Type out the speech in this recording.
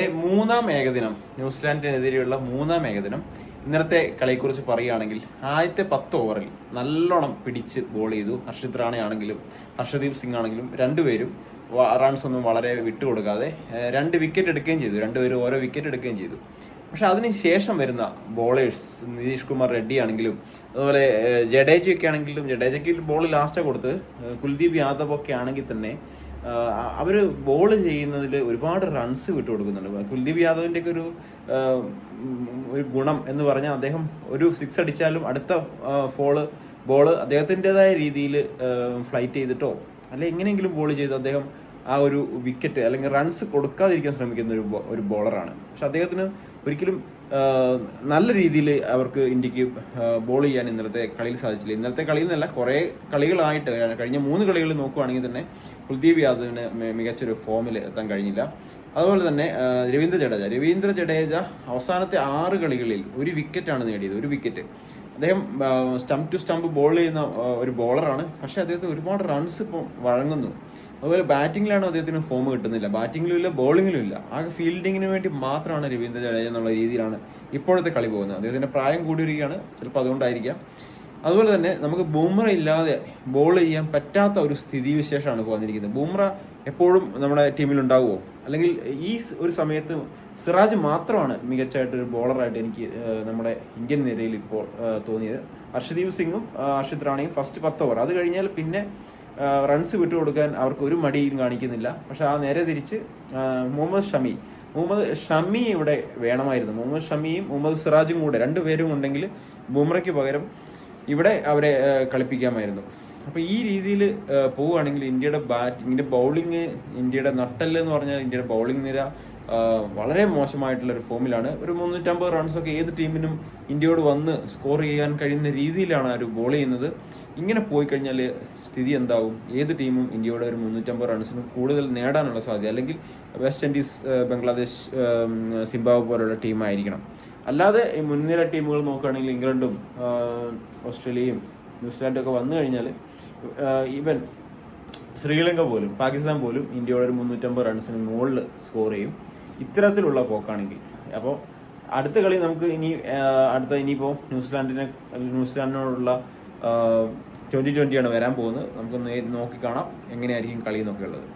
മൂന്നാം ഏകദിനം ന്യൂസിലാൻഡിനെതിരെയുള്ള മൂന്നാം ഏകദിനം. ഇന്നലത്തെ കളിയെക്കുറിച്ച് പറയുകയാണെങ്കിൽ ആദ്യത്തെ പത്ത് ഓവറിൽ നല്ലോണം പിടിച്ച് ബോൾ ചെയ്തു. ഹർഷിത് റാണയാണെങ്കിലും ഹർഷദീപ് സിംഗ് ആണെങ്കിലും രണ്ടുപേരും റൺസ് ഒന്നും വളരെ വിട്ടുകൊടുക്കാതെ രണ്ട് വിക്കറ്റ് എടുക്കുകയും ചെയ്തു. രണ്ടുപേരും ഓരോ വിക്കറ്റ് എടുക്കുകയും ചെയ്തു. പക്ഷെ അതിന് ശേഷം വരുന്ന ബോളേഴ്സ് നിതീഷ് കുമാർ റെഡ്ഡി ആണെങ്കിലും അതുപോലെ ജഡേജയൊക്കെ ആണെങ്കിലും ജഡേജയ്ക്ക് ബോൾ ലാസ്റ്റ് കൊടുത്ത് കുൽദീപ് യാദവ് ഒക്കെ ആണെങ്കിൽ തന്നെ അവർ ബോൾ ചെയ്യുന്നതിൽ ഒരുപാട് റൺസ് വിട്ടു കൊടുക്കുന്നുണ്ട് കുൽദീപ് യാദവിന്റെ ഒക്കെ ഒരു ഒരു ഗുണം എന്ന് പറഞ്ഞാൽ അദ്ദേഹം ഒരു സിക്സ് അടിച്ചാലും അടുത്ത ഫോൾ ബോൾ അദ്ദേഹത്തിന്റെതായ രീതിയിൽ ഫ്ലൈറ്റ് ചെയ്തിട്ടോ അല്ലെ എങ്ങനെയെങ്കിലും ബോൾ ചെയ്ത് അദ്ദേഹം ആ ഒരു വിക്കറ്റ് അല്ലെങ്കിൽ റൺസ് കൊടുക്കാതിരിക്കാൻ ശ്രമിക്കുന്ന ഒരു ഒരു ബോളറാണ് പക്ഷെ അദ്ദേഹത്തിന് ഒരിക്കലും നല്ല രീതിയിൽ അവർക്ക് ഇന്ത്യയ്ക്ക് ബോൾ ചെയ്യാൻ ഇന്നലത്തെ കളിയിൽ സാധിച്ചില്ല. ഇന്നലത്തെ കളിയിൽ നിന്നല്ല കുറേ കളികളായിട്ട് കഴിഞ്ഞ മൂന്ന് കളികൾ നോക്കുവാണെങ്കിൽ തന്നെ കുൽദീപ് യാദവിന് മികച്ചൊരു ഫോമിൽ എത്താൻ കഴിഞ്ഞില്ല. അതുപോലെ തന്നെ രവീന്ദ്ര ജഡേജ. രവീന്ദ്ര ജഡേജ അവസാനത്തെ ആറ് കളികളിൽ ഒരു വിക്കറ്റാണ് നേടിയത്. ഒരു വിക്കറ്റ് അദ്ദേഹം സ്റ്റംപ് ടു സ്റ്റംപ് ബോൾ ചെയ്യുന്ന ഒരു ബോളറാണ് പക്ഷേ അദ്ദേഹത്തിന് ഒരുപാട് റൺസ് ഇപ്പോൾ വഴങ്ങുന്നു. അതുപോലെ ബാറ്റിങ്ങിലാണ് അദ്ദേഹത്തിന് ഫോം കിട്ടുന്നില്ല. ബാറ്റിങ്ങിലും ഇല്ല ബോളിങ്ങിലും ഇല്ല. ആകെ ഫീൽഡിങ്ങിന് വേണ്ടി മാത്രമാണ് രവീന്ദ്ര ജഡേജ എന്നുള്ള രീതിയിലാണ് ഇപ്പോഴത്തെ കളി പോകുന്നത്. അദ്ദേഹത്തിന്റെ പ്രായം കൂടി വരികയാണ് ചിലപ്പോൾ അതുകൊണ്ടായിരിക്കാം. അതുപോലെ തന്നെ നമുക്ക് ബൂമ്ര ഇല്ലാതെ ബോൾ ചെയ്യാൻ പറ്റാത്ത ഒരു സ്ഥിതിവിശേഷമാണ് ഇപ്പോൾ വന്നിരിക്കുന്നത്. ബൂമ്ര എപ്പോഴും നമ്മുടെ ടീമിൽ ഉണ്ടാവുമോ? അല്ലെങ്കിൽ ഈ ഒരു സമയത്ത് സിറാജ് മാത്രമാണ് മികച്ചായിട്ടൊരു ബോളറായിട്ട് എനിക്ക് നമ്മുടെ ഇന്ത്യൻ നിരയിൽ ഇപ്പോൾ തോന്നിയത്. അർഷദീപ് സിംഗും അർഷിത് റാണയും ഫസ്റ്റ് പത്ത് ഓവർ അത് കഴിഞ്ഞാൽ പിന്നെ റൺസ് വിട്ടുകൊടുക്കാൻ അവർക്ക് ഒരു മടിയും കാണിക്കുന്നില്ല. പക്ഷെ ആ നേരെ തിരിച്ച് മുഹമ്മദ് ഷമി. മുഹമ്മദ് ഷമി ഇവിടെ വേണമായിരുന്നു. മുഹമ്മദ് ഷമിയും മുഹമ്മദ് സിറാജും കൂടെ രണ്ടുപേരും ഉണ്ടെങ്കിൽ ബുംറയ്ക്ക് പകരം ഇവിടെ അവരെ കളിപ്പിക്കാമായിരുന്നു. അപ്പോൾ ഈ രീതിയിൽ പോവുകയാണെങ്കിൽ ഇന്ത്യയുടെ ബാറ്റിങ്ങിന്റെ ബൗളിംഗ് ഇന്ത്യയുടെ നട്ടൽ എന്ന് പറഞ്ഞാൽ ഇന്ത്യയുടെ ബൗളിംഗ് നിര വളരെ മോശമായിട്ടുള്ള ഒരു ഫോമിലാണ് ഒരു മുന്നൂറ്റമ്പത് റൺസൊക്കെ ഏത് ടീമിനും ഇന്ത്യയോട് വന്ന് സ്കോർ ചെയ്യാൻ കഴിയുന്ന രീതിയിലാണ് ആ ഒരു ബോൾ ചെയ്യുന്നത്. ഇങ്ങനെ പോയി കഴിഞ്ഞാൽ സ്ഥിതി എന്താവും? ഏത് ടീമും ഇന്ത്യയോട് ഒരു മുന്നൂറ്റമ്പത് റൺസിന് കൂടുതൽ നേടാനുള്ള സാധ്യത അല്ലെങ്കിൽ വെസ്റ്റ് ഇൻഡീസ് ബംഗ്ലാദേശ് സിംബാബ് പോലുള്ള ടീമായിരിക്കണം. അല്ലാതെ ഈ മുൻനിര ടീമുകൾ നോക്കുകയാണെങ്കിൽ ഇംഗ്ലണ്ടും ഓസ്ട്രേലിയയും ന്യൂസിലാൻഡും ഒക്കെ വന്നു കഴിഞ്ഞാൽ ഈവൻ ശ്രീലങ്ക പോലും പാകിസ്ഥാൻ പോലും ഇന്ത്യയുടെ ഒരു മുന്നൂറ്റമ്പത് റൺസിന് മുകളിൽ സ്കോർ ചെയ്യും. ഇത്തരത്തിലുള്ള പോക്കാണെങ്കിൽ. അപ്പോൾ അടുത്ത കളി നമുക്ക് ഇനി അടുത്ത ഇനിയിപ്പോൾ ന്യൂസിലാൻഡിനെ ന്യൂസിലാൻഡിനോടുള്ള ട്വന്റി ട്വന്റിയാണ് വരാൻ പോകുന്നത്. നമുക്ക് നോക്കി കാണാം. എങ്ങനെയായിരിക്കും കളി എന്നൊക്കെ ഉള്ളത്